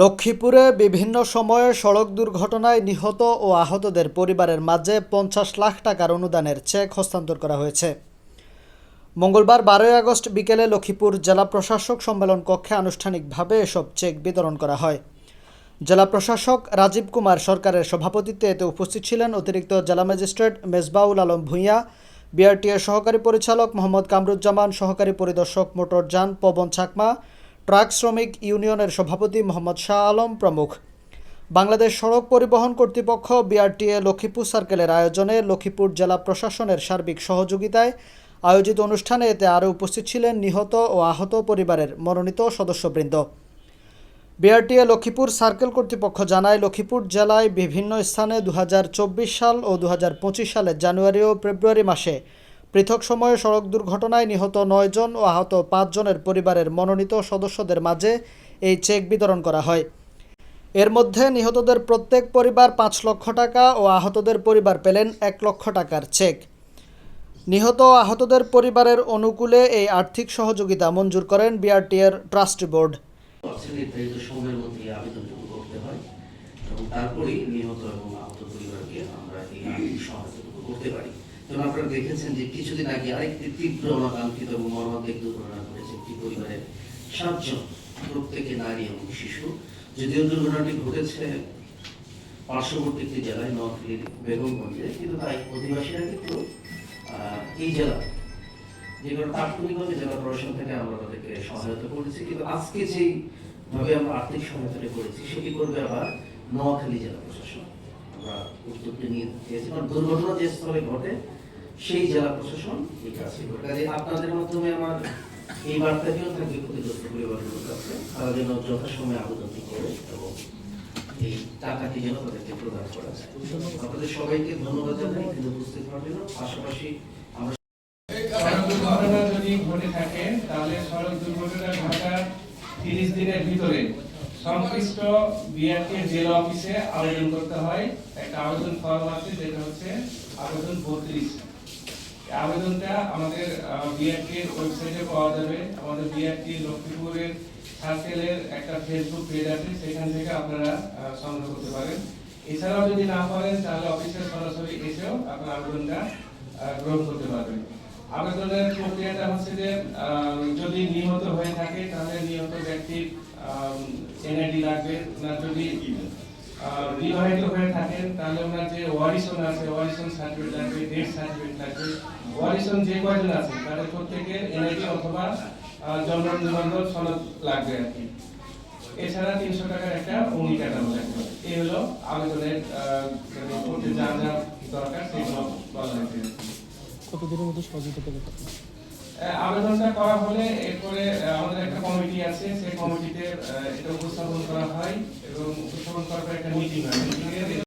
লক্ষ্মীপুরে বিভিন্ন সময়ে সড়ক দুর্ঘটনায় নিহত ও আহতদের পরিবারের মাঝে পঞ্চাশ লাখ টাকার অনুদানের চেক হস্তান্তর করা হয়েছে। মঙ্গলবার বারোই আগস্ট বিকেলে লক্ষ্মীপুর জেলা প্রশাসক সম্মেলন কক্ষে আনুষ্ঠানিকভাবে এসব চেক বিতরণ করা হয়। জেলা প্রশাসক রাজীব কুমার সরকারের সভাপতিত্বে এতে উপস্থিত ছিলেন অতিরিক্ত জেলা ম্যাজিস্ট্রেট মেজবাউল আলম ভূঁইয়া বিআরটিএর সহকারী পরিচালক মোহাম্মদ কামরুজ্জামান, সহকারী পরিদর্শক মোটরযান পবন চাকমা ট্রাক শ্রমিক ইউনিয়নের সভাপতি মোহাম্মদ শাহ আলম প্রমুখ। বাংলাদেশ সড়ক পরিবহন কর্তৃপক্ষ বিআরটিএ লক্ষ্মীপুর সার্কেলের আয়োজনে লক্ষ্মীপুর জেলা প্রশাসনের সার্বিক সহযোগিতায় আয়োজিত অনুষ্ঠানে এতে আরও উপস্থিত ছিলেন নিহত ও আহত পরিবারের মনোনীত সদস্যবৃন্দ। বিআরটিএ লক্ষ্মীপুর সার্কেল কর্তৃপক্ষ জানায়, লক্ষ্মীপুর জেলায় বিভিন্ন স্থানে দু হাজার চব্বিশ সাল ও দু সালের জানুয়ারি ও ফেব্রুয়ারি মাসে পৃথক সময়ে সড়ক দুর্ঘটনায় নিহত নয়জন ও আহত পাঁচজনের পরিবারের মনোনীত সদস্যদের মাঝে এই চেক বিতরণ করা হয়। এর মধ্যে নিহতদের প্রত্যেক পরিবার পাঁচ লক্ষ টাকা ও আহতদের পরিবার পেলেন এক লক্ষ টাকার চেক। নিহত আহতদের পরিবারের অনুকূলে এই আর্থিক সহযোগিতা মঞ্জুর করেন বিআরটিএর ট্রাস্টি বোর্ড। তারপরেই নিহত এবং আহত পরিবারকে আমরা এই আর্থিক সহায়তাটুকু করতে পারি। যেমন আপনারা দেখেছেন যে কিছুদিন আগে আরেকটি তীব্র অনাকাঙ্ক্ষিত এবং মর্মান্তিক দুর্ঘটনা ঘটেছে একটি পরিবারের সাতজন প্রত্যেকে নারী এবং শিশু। যদিও দুর্ঘটনাটি ঘটেছে পার্শ্ববর্তী একটি জেলায়, নোয়াখালীর বেগমগঞ্জে, কিন্তু তাই অধিবাসীরা কিন্তু এই জেলা যেগুলো তাৎক্ষণিকভাবে জেলা প্রশাসন থেকে আমরা তাদেরকে সহায়তা করেছি। কিন্তু আজকে যেই ভাবে আমরা আর্থিক সহায়তাটা করেছি, সেটি করবে আবার নোয়াখালী জেলা প্রশাসন। আমরা উদ্যোগটা নিয়ে দিয়েছি কারণ দুর্ঘটনা যে স্থলে ঘটে সেই জেলা প্রশাসন এই কাজটি করে। কাজে আপনাদের মাধ্যমে আমার এই বার্তাটিও থাকবে ক্ষতিগ্রস্ত পরিবারগুলোর কাছে। তারা যেন যথাসময়ে আবেদনটি করে এবং এই টাকাটি যেন তাদেরকে প্রদান করা যায়। আপনাদের সবাইকে ধন্যবাদ জানাই এখানে উপস্থিত হওয়ার জন্য। পাশাপাশি আমরা যদি ঘটে থাকে তাহলে সড়ক দুর্ঘটনা ঘটার তিরিশ দিনের ভিতরে সংশ্লিষ্ট বিআরটি জেলা অফিসে আবেদন করতে হয়। একটা আবেদন ফর্ম আছে, যেটা হচ্ছে আবেদন বত্রিশ। আবেদনটা আমাদের বিআরটি এর ওয়েবসাইটে পাওয়া যাবে। আমাদের বিআরটি লক্ষ্মীপুরের সার্কেলের একটা ফেসবুক পেজ আছে, সেখান থেকে আপনারা সংগ্রহ করতে পারেন। এছাড়াও যদি না পারেন, তাহলে অফিসে সরাসরি এসেও আপনার আবেদনটা গ্রহণ করতে পারবেন। আবেদনের প্রক্রিয়াটা হচ্ছে যে যদি নিহত হয়ে থাকে তাহলে নিহত ব্যক্তির এনআইডি লাগবে না যদি বিবাহিত হয়ে থাকেন তাহলে ওনার যে ওয়ারিশন আছে ওয়ারিশন সার্টিফিকেট লাগবে ডেথ সার্টিফিকেট লাগবে। ওয়ারিশন যে কয়জন আছে তাদের প্রত্যেকের এনআইডি অথবা জন্ম নিবন্ধন সনদ লাগবে আর কি। এছাড়া তিনশো টাকার একটা অঙ্গি কাটানো লাগবে। এই হলো আবেদনের মানে করতে যা যা দরকার সেগুলো বলা হয়েছে। কতদিনের মধ্যে সহযোগিতা আবেদনটা করা হলে এরপরে আমাদের একটা কমিটি আছে সেই কমিটিতে আহ, এটা উপস্থাপন করা হয় এবং উপস্থাপন করার পর একটা মিটিং হয়।